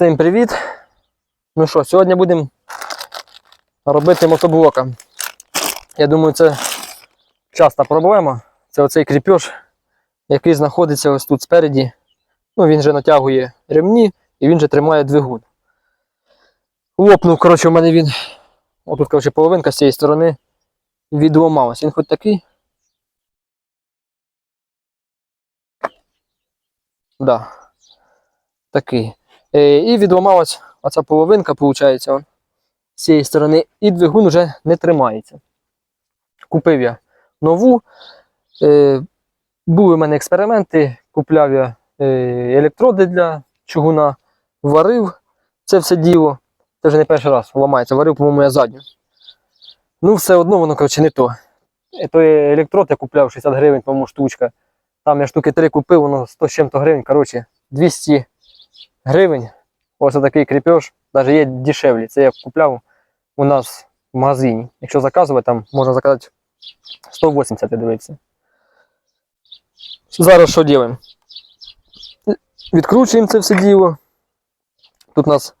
Всім привіт! Ну що, сьогодні будемо робити мотоблока. Я думаю, це часта проблема. Це оцей кріпеж, який знаходиться ось тут спереді. Ну, він же натягує ремні і він же тримає двигун. Лопнув, коротше, у мене він. Отут, коротше, половинка з цієї сторони відломалась. Він хоч такий. Да. Такий. Е, І відламалась оця половинка, виходить, он, з цієї сторони, і двигун вже не тримається. Купив я нову. Е, Були в мене експерименти, купляв я е, електроди для чугуна, варив це все діло. Це вже не перший раз ламається, варив, по-моєму, я задню. Ну, все одно воно, коротше, не то. Той електрод я купляв 60 гривень, по-моєму, штучка. Там я штуки 3 купив, воно 100 з чим-то гривень. Коротше, 200 гривень. Ось такий кріпеж, навіть є дешевлі. Це я купляв у нас в магазині. Якщо заказувати, там можна заказати 180, я дивився. Зараз що робимо? Відкручуємо це все діло. Тут у нас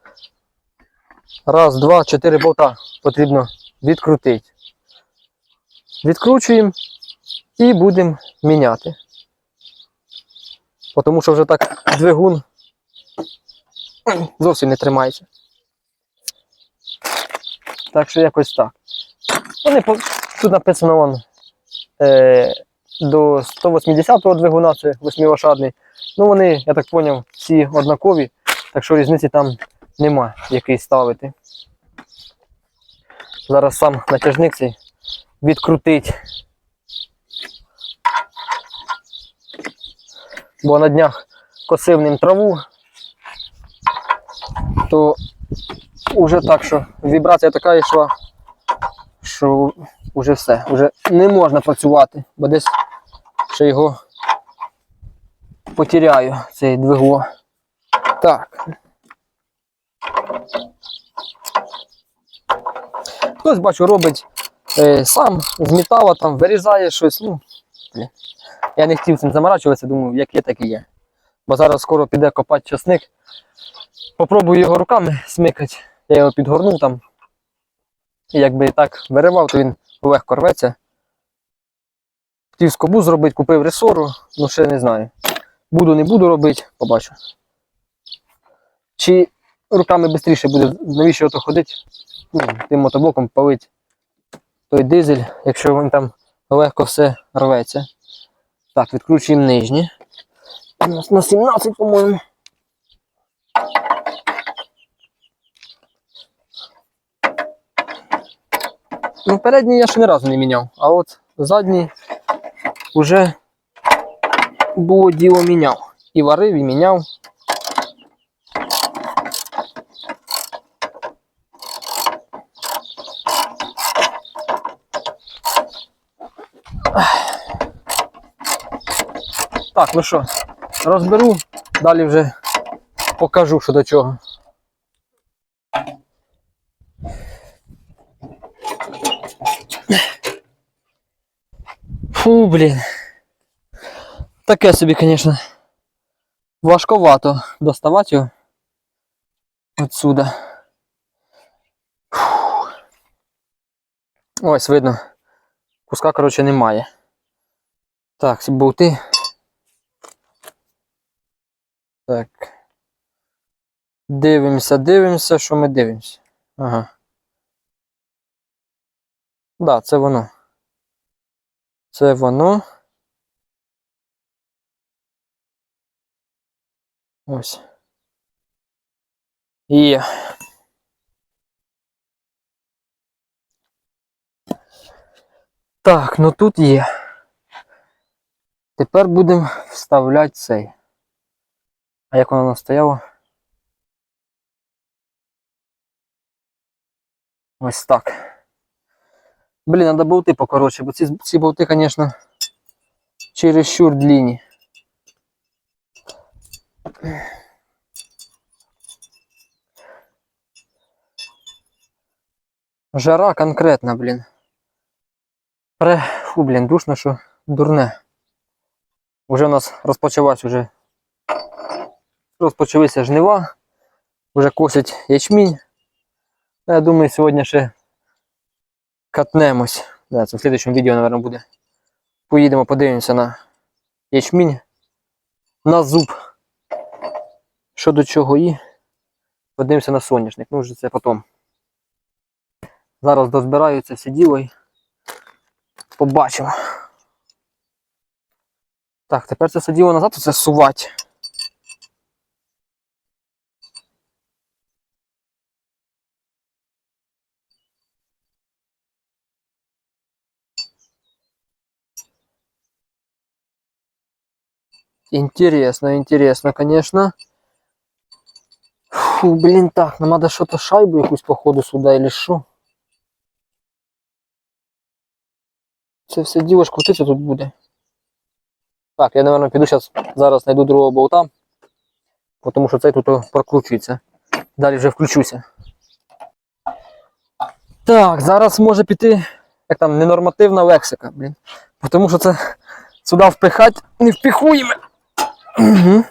раз, два, чотири болта потрібно відкрутити. Відкручуємо і будемо міняти. Тому що вже так двигун зовсім не тримається. Так що якось так. Вони по- тут написано вон, е, до 180-го двигуна, це восьмилошадний. Ну вони, я так зрозумів, всі однакові, так що різниці там нема, який ставити. Зараз сам натяжник цей відкрутить. Бо на днях косив ним траву, то вже так, що вібрація така йшла, що вже все, вже не можна працювати, бо десь ще його потеряю, цей двигло. Так. Хтось бачу робить е, сам з металу, там вирізає щось. Ну, я не хотів цим заморачуватися, думаю, як є, так і є. Бо зараз скоро піде копати часник. Попробую його руками смикати. Я його підгорнув там. І якби і так виривав, то він легко рветься. Хотів скобу зробити, купив ресору, ну ще не знаю. Буду, не буду робити, побачу. Чи руками швидше буде, навіщо ото ходити? Ну, тим мотоблоком палить той дизель, якщо він там легко все рветься. Так, відкручуємо нижні. У нас на 17, по-моєму. Передній я ще ні разу не міняв, а от задній вже було діло міняв. І варив, і міняв. Так, ну що, розберу, далі вже покажу, що до чого. Фу, блін. Таке собі, звісно. Важковато доставати його отсюда. Ось видно. Куска, коротше, немає. Так, болти. Так. Дивимося, дивимося, що ми дивимося. Ага. Да, це воно. Це воно. Ось. Є. Так, ну тут є. Тепер будемо вставляти цей. А як воно настояло? Ось так. Блін, треба болти покоротше, бо ці, ці болти, звісно, чересчур длинні. Жара конкретна, блін. Пре, фу, блін, душно, що дурне. Уже у нас розпочалась уже. Розпочалися жнива. вже косять ячмінь. Я думаю, сьогодні ще катнемось. Да, це в слідчому відео, мабуть, буде. Поїдемо, подивимося на ячмінь, на зуб. Що до чого і подивимося на соняшник. Ну, вже це потім. Зараз дозбираю це все діло і побачимо. Так, тепер це все діло назад, це сувати. Интересно, интересно, конечно. Фу, блин, так, нам надо что-то шайбу якусь походу сюда или що? Це все діло крутиться тут буде. Так, я, наверное, піду зараз, зараз знайду другого болта, тому що цей тут прокручується. Далі вже включуся. Так, зараз може піти, як там, ненормативна лексика, блін. Тому що це сюди впихати не впихуємо. Угу.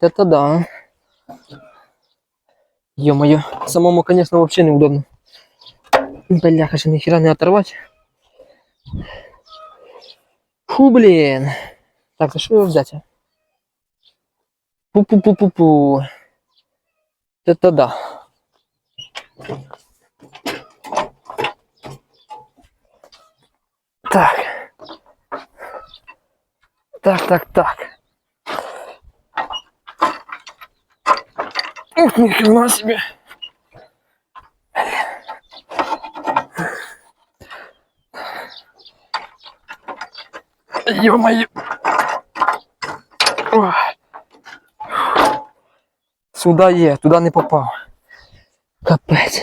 Это да. Ё-моё, самому, конечно, вообще неудобно. Бляха, ще ніхера не оторвать. Фу, блин. Так, за що його взяти? Пу-пу-пу-пу-пу. Это да. Так. Так, так, так. Ух, ни хрена себе. Ё-моё. Сюда є, туди не попав. Капець.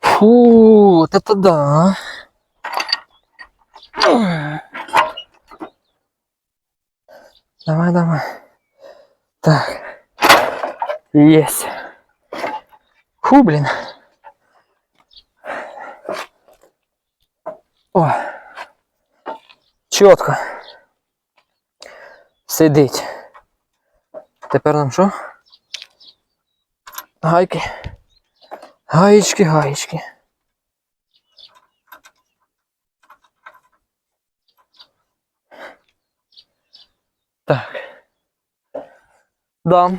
Фу, от это да. Давай, давай. Так. Есть. Фу, блин. О. Чітко. Сидить. Тепер нам що? Гайки. Гаєчки, гаєчки. Да.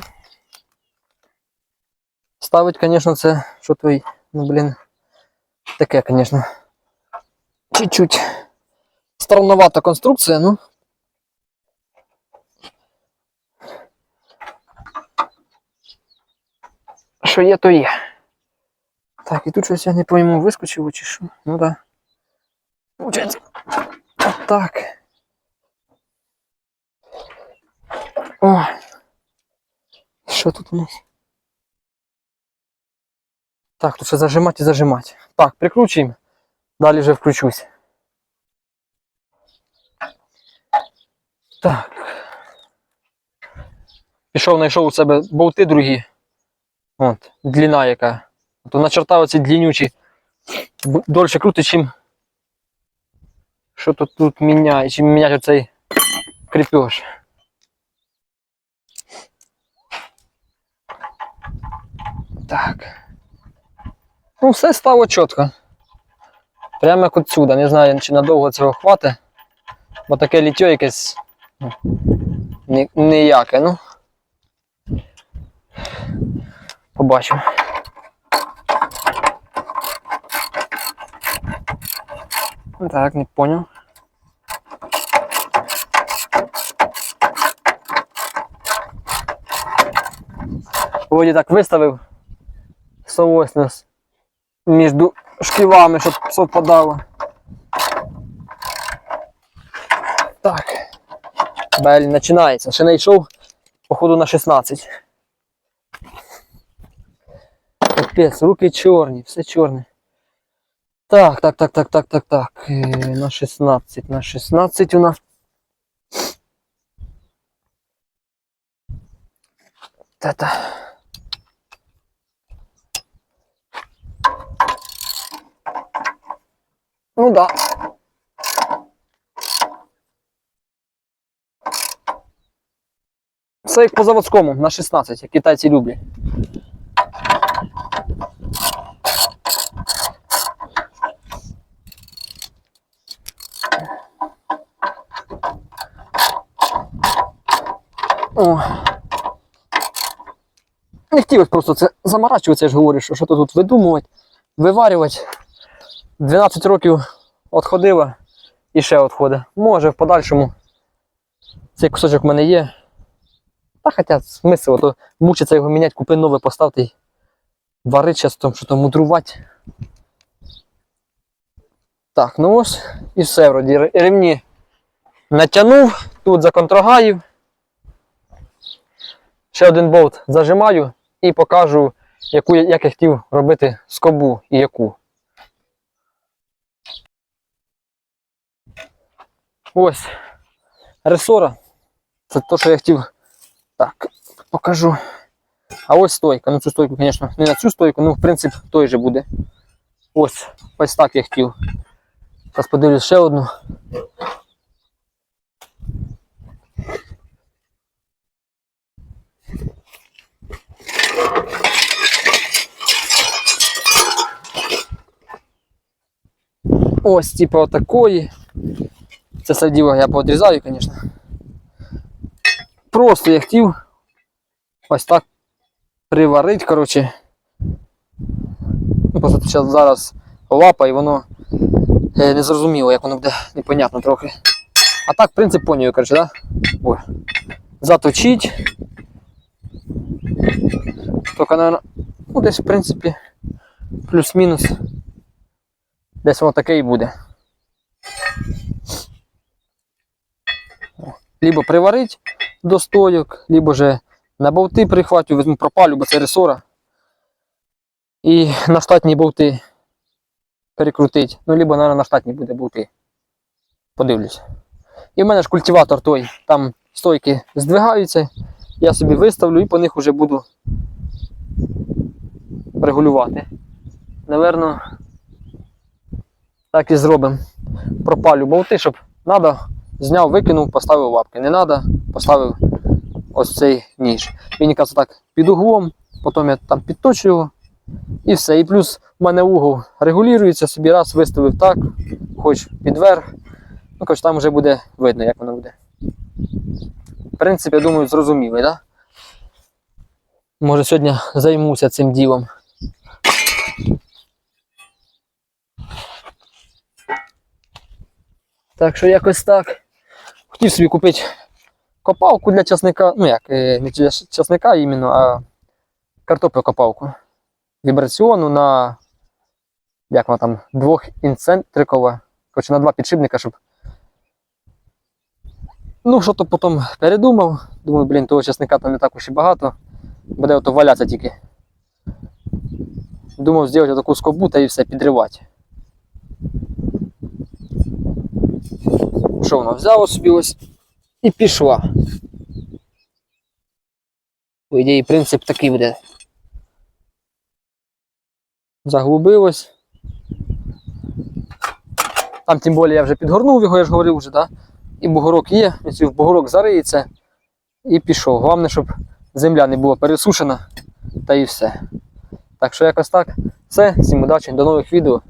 Ставить, конечно, це, що твій, ну, блін, таке, конечно, чуть-чуть странновата конструкція, ну. Що є, то є. Так, і тут щось я не пойму, вискочило чи що. Ну да. Получається. Отак. О. Що тут у нас? Так, тут ще зажимати і зажимати. Так, прикручуємо. Далі вже включусь. Так. Пішов, знайшов у себе болти другі. От, длина яка. То начертав оці длиннючі. б- Дольше крутить, чим. Що тут тут міняє, чим міняти оцей кріпеж. Так. Ну, все стало чітко. Прямо як отсюда. Не знаю, чи надовго цього хватить. Бо таке ліття якесь ну, ні- ніяке, ну. Побачимо. Так, не понял. Вроді так виставив совосно між шківами, щоб совпадало. Так. Бель починається. Ще не йшов, походу, на 16. Капець, руки чорні, все чорне. Так, так, так, так, так, так, так. Е, На 16, на 16 у нас. Та-та. Ну да. Це як по заводському, на 16, як китайці люблять. О. Не хотілося просто це заморачуватися, я ж говорю, що що тут видумувати, виварювати. 12 років відходила і ще відходить. Може в подальшому цей кусочок в мене є. Та хоча смисл, то мучиться його міняти, купи нове, поставити і варити зараз там, що там мудрувати. Так, ну ось і все вроді. Ре- Ремні натягнув, тут законтрогаїв. Ще один болт зажимаю і покажу, яку, як я хотів робити скобу і яку. Ось ресора. Це те, що я хотів. Так, покажу. А ось стойка. Ну цю стойку, звісно, не на цю стойку, ну в принцип той же буде. Ось, ось так я хотів. Зараз подивлюсь ще одну. Ось, типу, отакої. Це все діло я поодрізаю, звісно. Просто я хотів ось так приварити, коротше. Ну, Просто зараз, зараз лапа і воно е, не зрозуміло, як воно буде непонятно трохи. А так, принцип поняв, коротше, да? Ой. Заточить. Тільки, наверное, ну десь, в принципі, плюс-мінус. Десь воно таке і буде. Либо приварить до стойок, либо же на болти прихватю, візьму пропалю, бо це ресора. І на штатні болти перекрутить. Ну, либо, наверное, на штатні буде болти. Подивлюсь. І в мене ж культиватор той, там стойки здвигаються, я собі виставлю і по них вже буду регулювати. Наверно, так і зробимо. Пропалю болти, щоб надо, зняв, викинув, поставив лапки. Не надо, поставив ось цей ніж. Він каже так під углом, потім я там підточу його і все. І плюс в мене угол регулюється, собі раз виставив так, хоч підверх. Ну, хоч там вже буде видно, як воно буде. В принципі, я думаю, зрозумілий? Да? Може сьогодні займуся цим ділом. Так що якось так. Хотів собі купити копалку для часника. Ну як, е, не для часника іменно, а картоплю-копалку. Вібраційну на як вона там, двохінцентрикова. Коротше, на два підшипника, щоб. Ну, що то потім передумав. Думаю, блін, того часника там не так уж і багато. Буде ото валятися тільки. Думав зробити таку скобу та і все підривати. Що вона взяла собі ось і пішла. По ідеї, принцип такий буде. Заглубилось. Там тим більше я вже підгорнув його, я ж говорив вже, да? І бугорок є, в бугорок зариється і пішов. Головне, щоб земля не була пересушена, та і все. Так що якось так. Все, всім удачі, до нових відео.